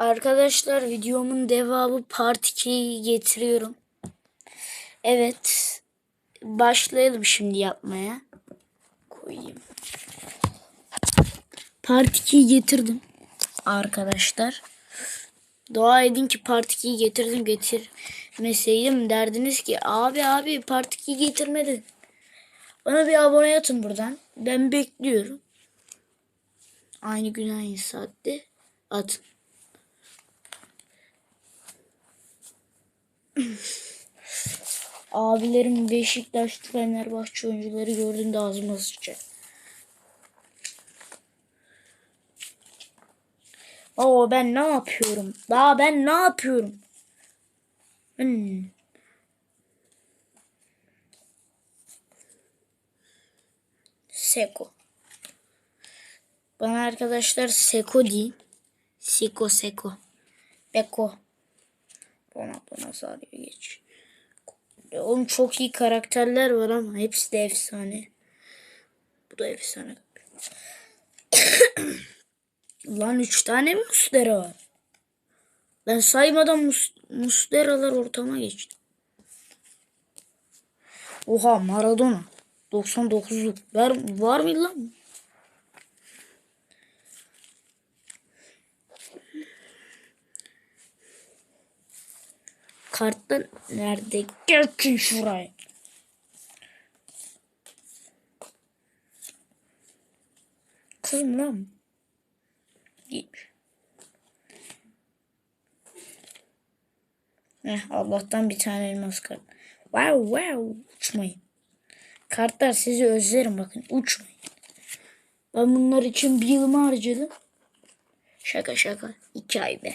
Arkadaşlar videomun devamı part 2'yi getiriyorum. Evet. Başlayalım şimdi yapmaya. Koyayım. Part 2'yi getirdim. Arkadaşlar. Dua edin ki part 2'yi getirdim getirmeseydim derdiniz ki abi abi part 2'yi getirmedin. Bana bir abone atın buradan. Ben bekliyorum. Aynı gün aynı saatte atın. Abilerim Beşiktaşlı Fenerbahçe oyuncuları gördüğünde ağzıma sıçacak. Oo ben ne yapıyorum? Daha ben ne yapıyorum? Hmm. Seko. Bana arkadaşlar Seko deyin. Siko Seko. Beko. Bana bana sarıyor geç. Oğlum çok iyi karakterler var ama hepsi de efsane. Bu da efsane. Lan üç tane mi Mustera var? Ben saymadan mus Musteralar ortama geçti. Oha Maradona. 99'luk. Var, var mı lan? Kartlar nerede? Gelin şuraya. Kız mı lan? Değilmiş. Eh, Allah'tan bir tane elmas kart. Wow wow uçmayın. Kartlar sizi özlerim bakın uçmayın. Ben bunlar için bir yılımı harcadım. Şaka şaka. iki ay be.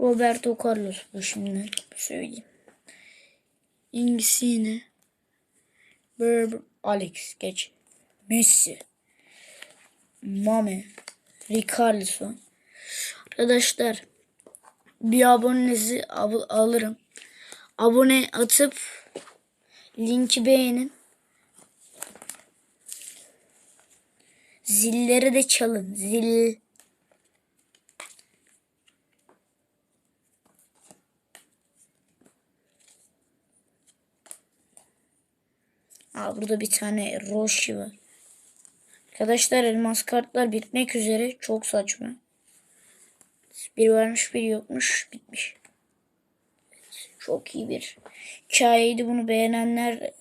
Roberto Carlos bu şimdi söyleyeyim. İngilizce Berber Alex geç. Messi. Mame. Ricarlison. Arkadaşlar bir abonenizi al- alırım. Abone atıp linki beğenin. Zilleri de çalın. Zil. Aa, burada bir tane Roshi var. Arkadaşlar elmas kartlar bitmek üzere. Çok saçma. Bir varmış bir yokmuş. Bitmiş. Çok iyi bir hikayeydi. Bunu beğenenler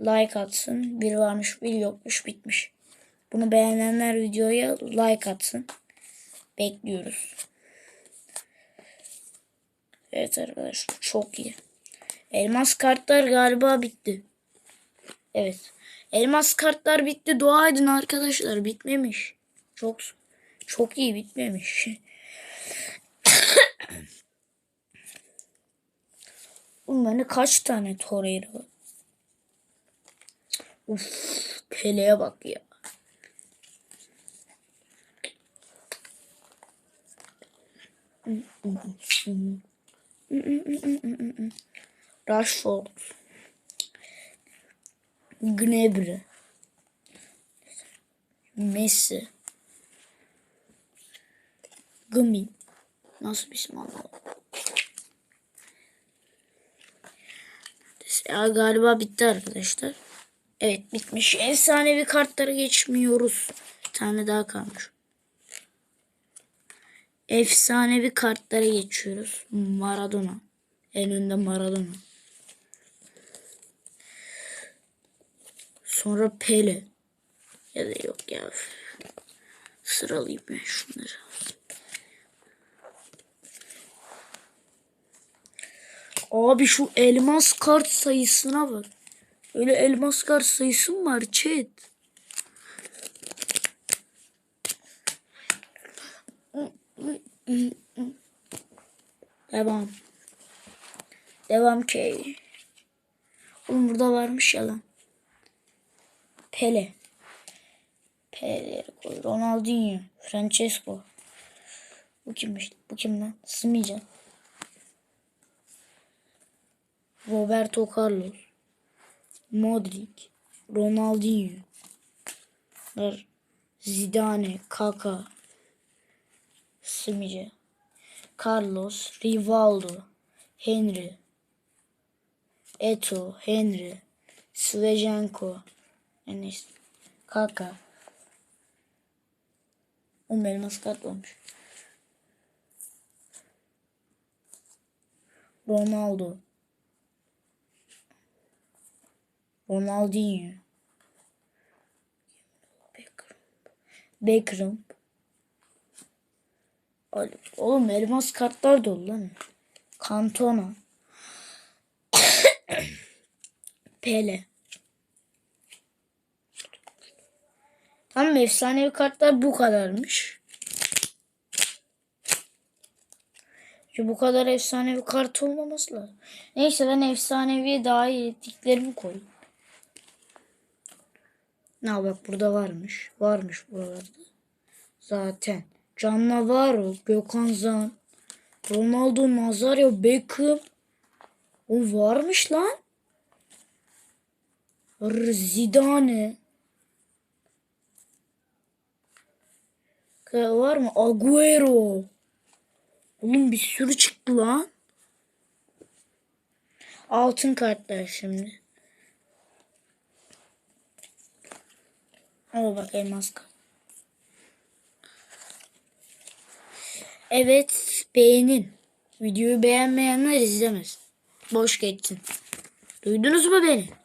like atsın. Bir varmış bir yokmuş bitmiş. Bunu beğenenler videoya like atsın. Bekliyoruz. Evet arkadaşlar çok iyi. Elmas kartlar galiba bitti. Evet. Elmas kartlar bitti. Dua edin arkadaşlar. Bitmemiş. Çok çok iyi bitmemiş. Bunların kaç tane Torreira var? Uf, Pele'ye bak ya. Rashford. Gnabry. Messi. Gumi. Nasıl bir isim anlamadım. Ya galiba bitti arkadaşlar. Evet bitmiş. Efsanevi kartlara geçmiyoruz. Bir tane daha kalmış. Efsanevi kartlara geçiyoruz. Maradona. En önde Maradona. Sonra Pele. Ya da yok ya. Sıralayayım ben şunları. Abi şu elmas kart sayısına bak. Öyle elmas kart sayısı mı var chat? Devam. Devam ki. Oğlum burada varmış ya lan. Pele. Pele koy. Ronaldinho. Francesco. Bu kimmiş? Bu kim lan? Sımıcan. Roberto Carlos. Modric. Ronaldinho. Zidane. Kaka. Simice. Carlos, Rivaldo, Henry, Eto, Henry, Svejenko, Enes, Kaka. O elmas kart olmuş. Ronaldo. Ronaldinho. Beckham. Oğlum elmas kartlar dolu lan. Cantona. Pele. Tamam efsanevi kartlar bu kadarmış. Şu bu kadar efsanevi kart olmaması lazım. Neyse ben efsaneviye dahil ettiklerimi koyayım. Ne bak burada varmış. Varmış buralarda. Zaten. Cannavaro, Gökhan Zan, Ronaldo, Nazario, Beckham. O varmış lan. Zidane. Var mı? Agüero. Oğlum bir sürü çıktı lan. Altın kartlar şimdi. Al bak elmas. Evet beğenin. Videoyu beğenmeyenler izlemesin. Boş geçsin. Duydunuz mu beni?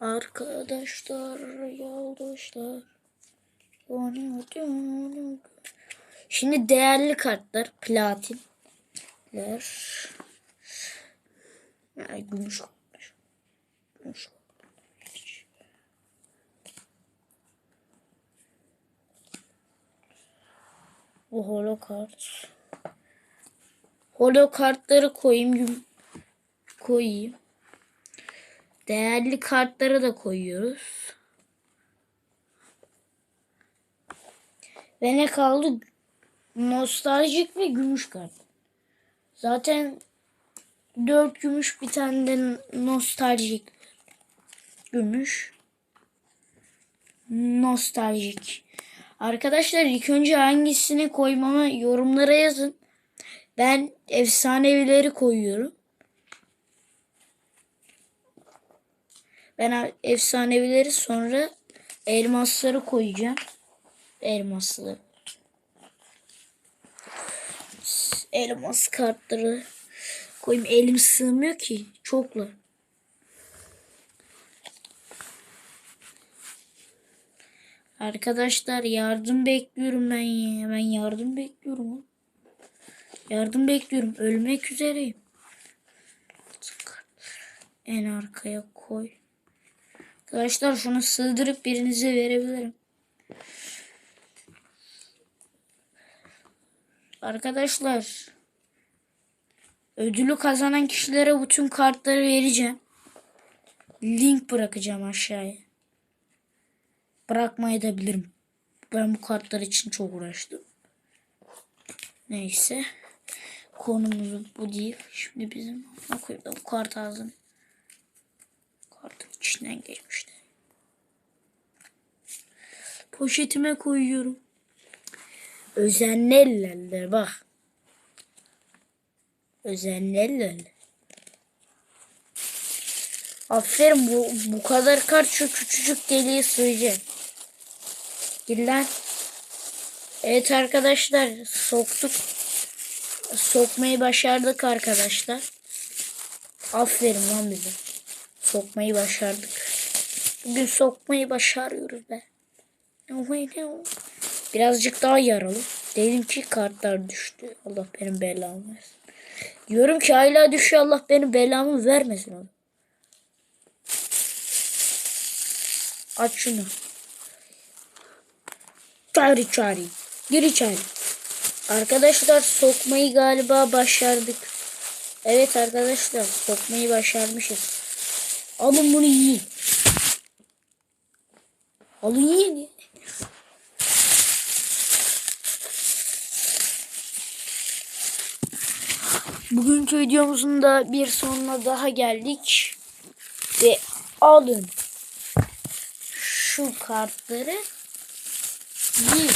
Arkadaşlar, yoldaşlar. Şimdi değerli kartlar, platinler. Ay gümüş. Gümüş. Bu holo kart. Holo kartları koyayım. Koyayım. Değerli kartları da koyuyoruz. Ve ne kaldı? Nostaljik ve gümüş kart. Zaten dört gümüş bir tane de nostaljik. Gümüş. Nostaljik. Arkadaşlar ilk önce hangisini koymama yorumlara yazın. Ben efsanevileri koyuyorum. Ben efsanevileri sonra elmasları koyacağım. Elmaslı. Elmas kartları koyayım. Elim sığmıyor ki. Çoklar. Arkadaşlar yardım bekliyorum ben ya. Ben yardım bekliyorum. Yardım bekliyorum. Ölmek üzereyim. En arkaya koy. Arkadaşlar şunu sığdırıp birinize verebilirim. Arkadaşlar ödülü kazanan kişilere bütün kartları vereceğim. Link bırakacağım aşağıya. Bırakmaya da bilirim. Ben bu kartlar için çok uğraştım. Neyse. Konumuz bu değil. Şimdi bizim bu kart ağzını içinden geçmişti. Poşetime koyuyorum. Özenli bak. Özenli. Aferin bu, bu kadar kart şu küçücük deliğe sığacak. Gir lan. Evet arkadaşlar soktuk. Sokmayı başardık arkadaşlar. Aferin lan bize. Sokmayı başardık. Bugün sokmayı başarıyoruz be. Birazcık daha yaralı. Dedim ki kartlar düştü. Allah benim belamı versin. Diyorum ki hala düşüyor. Allah benim belamı vermesin oğlum. Aç şunu. Çari çari. Gir içeri. Arkadaşlar sokmayı galiba başardık. Evet arkadaşlar sokmayı başarmışız. Alın bunu yiyin. Alın yiyin. Bugünkü videomuzun da bir sonuna daha geldik. Ve alın şu kartları. Bir